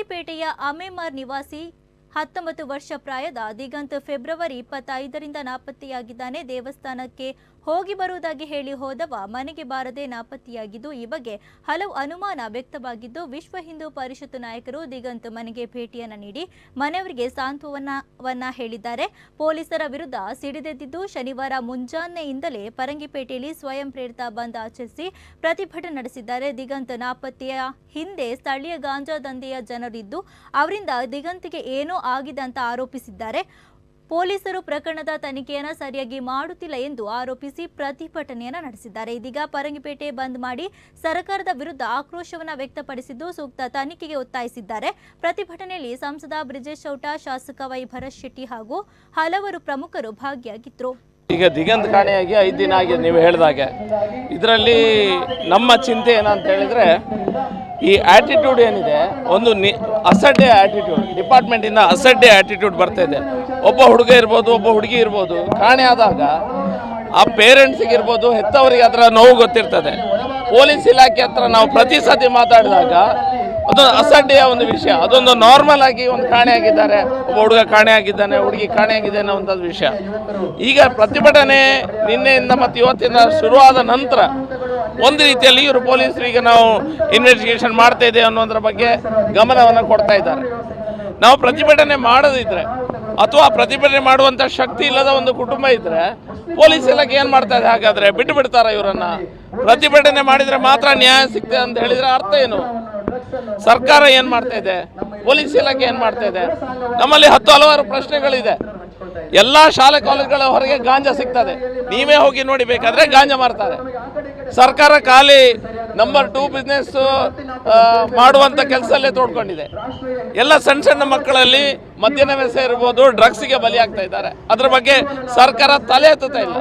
ಪರಂಗಿಪೇಟೆಯ ಅಮೆಮಾರ್ ನಿವಾಸಿ ಹತ್ತೊಂಬತ್ತು ವರ್ಷ ಪ್ರಾಯದ ದಿಗಂತ್ ಫೆಬ್ರವರಿ ಇಪ್ಪತ್ತೈದರಿಂದ ನಾಪತ್ತೆಯಾಗಿದ್ದಾನೆ. ದೇವಸ್ಥಾನಕ್ಕೆ ಹೋಗಿ ಬರುವುದಾಗಿ ಹೇಳಿ ಹೋದವ ಮನೆಗೆ ಬಾರದೆ ನಾಪತ್ತೆಯಾಗಿದ್ದು ಈ ಬಗ್ಗೆ ಹಲವು ಅನುಮಾನ ವ್ಯಕ್ತವಾಗಿದ್ದು ವಿಶ್ವ ಹಿಂದೂ ಪರಿಷತ್ತು ನಾಯಕರು ದಿಗಂತ್ ಮನೆಗೆ ಭೇಟಿಯನ್ನ ನೀಡಿ ಮನೆಯವರಿಗೆ ಸಾಂತ್ವನವನ್ನ ಹೇಳಿದ್ದಾರೆ. ಪೊಲೀಸರ ವಿರುದ್ಧ ಸಿಡಿದೆದ್ದಿದ್ದು ಶನಿವಾರ ಮುಂಜಾನೆಯಿಂದಲೇ ಪರಂಗಿಪೇಟೆಯಲ್ಲಿ ಸ್ವಯಂ ಪ್ರೇರಿತ ಬಂದ್ ಆಚರಿಸಿ ಪ್ರತಿಭಟನೆ ನಡೆಸಿದ್ದಾರೆ. ದಿಗಂತ್ ನಾಪತ್ತೆಯ ಹಿಂದೆ ಸ್ಥಳೀಯ ಗಾಂಜಾ ದಂಧೆಯ ಜನರಿದ್ದು ಅವರಿಂದ ದಿಗಂತಿಗೆ ಏನೋ ಆಗಿದೆ ಅಂತ ಆರೋಪಿಸಿದ್ದಾರೆ. ಪೊಲೀಸರು ಪ್ರಕರಣದ ತನಿಖೆಯನ್ನು ಸರಿಯಾಗಿ ಮಾಡುತ್ತಿಲ್ಲ ಎಂದು ಆರೋಪಿಸಿ ಪ್ರತಿಭಟನೆಯನ್ನು ನಡೆಸಿದ್ದಾರೆ. ಇದೀಗ ಪರಂಗಿಪೇಟೆ ಬಂದ್ ಮಾಡಿ ಸರ್ಕಾರದ ವಿರುದ್ಧ ಆಕ್ರೋಶವನ್ನು ವ್ಯಕ್ತಪಡಿಸಿದ್ದು ಸೂಕ್ತ ತನಿಖೆಗೆ ಒತ್ತಾಯಿಸಿದ್ದಾರೆ. ಪ್ರತಿಭಟನೆಯಲ್ಲಿ ಸಂಸದ ಬ್ರಿಜೇಶ್ ಚೌಟ, ಶಾಸಕ ವೈ ಭರತ್ ಶೆಟ್ಟಿ ಹಾಗೂ ಹಲವರು ಪ್ರಮುಖರು ಭಾಗಿಯಾಗಿದ್ದರು ಈಗ ದಿಗಂತ ಕಾಣೆಯಾಗಿ ಐದು ದಿನ ಆಗಿದೆ, ನೀವು ಹೇಳಿದಾಗೆ. ಇದರಲ್ಲಿ ನಮ್ಮ ಚಿಂತೆ ಏನಂತ ಹೇಳಿದರೆ ಈ ಆ್ಯಟಿಟ್ಯೂಡ್ ಏನಿದೆ? ಒಂದು ನಿ ಅಸಡ್ಡೆ ಆ್ಯಟಿಟ್ಯೂಡ್ ಡಿಪಾರ್ಟ್ಮೆಂಟಿಂದ ಅಸಡ್ಡೆ ಆ್ಯಟಿಟ್ಯೂಡ್ ಬರ್ತಾ ಇದೆ. ಒಬ್ಬ ಹುಡುಗ ಇರ್ಬೋದು, ಒಬ್ಬ ಹುಡುಗಿ ಇರ್ಬೋದು, ಕಾಣೆ ಆದಾಗ ಆ ಪೇರೆಂಟ್ಸಿಗೆ ಇರ್ಬೋದು, ಹೆತ್ತವರಿಗೆ ಅದರ ನೋವು ಗೊತ್ತಿರ್ತದೆ. ಪೊಲೀಸ್ ಇಲಾಖೆ ಹತ್ರ ನಾವು ಪ್ರತಿ ಸತಿ ಮಾತಾಡಿದಾಗ ಅದೊಂದು ಅಸಡ್ಡೆಯ ಒಂದು ವಿಷಯ, ಅದೊಂದು ನಾರ್ಮಲ್ ಆಗಿ ಒಂದು ಕಾಣೆಯಾಗಿದ್ದಾರೆ ಒಬ್ಬ ಹುಡುಗ ಕಾಣೆಯಾಗಿದ್ದಾನೆ ಹುಡುಗಿ ಕಾಣೆಯಾಗಿದೆ ಅನ್ನೋ ವಿಷಯ. ಈಗ ಪ್ರತಿಭಟನೆ ನಿನ್ನೆಯಿಂದ ಮತ್ತು ಇವತ್ತಿಂದ ಶುರುವಾದ ನಂತರ ಒಂದು ರೀತಿಯಲ್ಲಿ ಇವರು ಪೊಲೀಸರಿಗೆ ನಾವು ಇನ್ವೆಸ್ಟಿಗೇಷನ್ ಮಾಡ್ತಾ ಇದೆ ಅನ್ನೋದ್ರ ಬಗ್ಗೆ ಗಮನವನ್ನು ಕೊಡ್ತಾ ಇದ್ದಾರೆ. ನಾವು ಪ್ರತಿಭಟನೆ ಮಾಡದಿದ್ರೆ ಅಥವಾ ಪ್ರತಿಭಟನೆ ಮಾಡುವಂಥ ಶಕ್ತಿ ಇಲ್ಲದ ಒಂದು ಕುಟುಂಬ ಇದ್ರೆ ಪೊಲೀಸ್ ಇಲಾಖೆ ಏನು ಮಾಡ್ತಾ ಇದೆ? ಹಾಗಾದ್ರೆ ಬಿಟ್ಟು ಬಿಡ್ತಾರ ಇವರನ್ನ? ಪ್ರತಿಭಟನೆ ಮಾಡಿದ್ರೆ ಮಾತ್ರ ನ್ಯಾಯ ಸಿಗ್ತದೆ ಅಂತ ಹೇಳಿದ್ರೆ ಅರ್ಥ ಏನು? ಸರ್ಕಾರ ಏನು ಮಾಡ್ತಾ ಇದೆ? ಪೊಲೀಸ್ ಇಲಾಖೆ ಏನು ಮಾಡ್ತಾ ಇದೆ? ನಮ್ಮಲ್ಲಿ ಹತ್ತು ಹಲವಾರು ಪ್ರಶ್ನೆಗಳಿದೆ. ಎಲ್ಲ ಶಾಲೆ ಕಾಲೇಜುಗಳ ಹೊರಗೆ ಗಾಂಜಾ ಸಿಗ್ತದೆ. ನೀವೇ ಹೋಗಿ ನೋಡಿ ಬೇಕಾದರೆ ಗಾಂಜಾ ಮಾರ್ತಾರೆ. ಸರ್ಕಾರ ಖಾಲಿ ನಂಬರ್ ಟೂ ಬಿಸ್ನೆಸ್ ಮಾಡುವಂಥ ಕೆಲಸದಲ್ಲೇ ತೋಡ್ಕೊಂಡಿದೆ. ಎಲ್ಲ ಸಣ್ಣ ಸಣ್ಣ ಮಕ್ಕಳಲ್ಲಿ ಮದ್ಯನ ವ್ಯವಸ್ಥೆ ಇರ್ಬೋದು ಡ್ರಗ್ಸಿಗೆ ಬಲಿಯಾಗ್ತಾ ಇದ್ದಾರೆ. ಅದ್ರ ಬಗ್ಗೆ ಸರ್ಕಾರ ತಲೆ ಎತ್ತುತ್ತಾ ಇಲ್ಲ.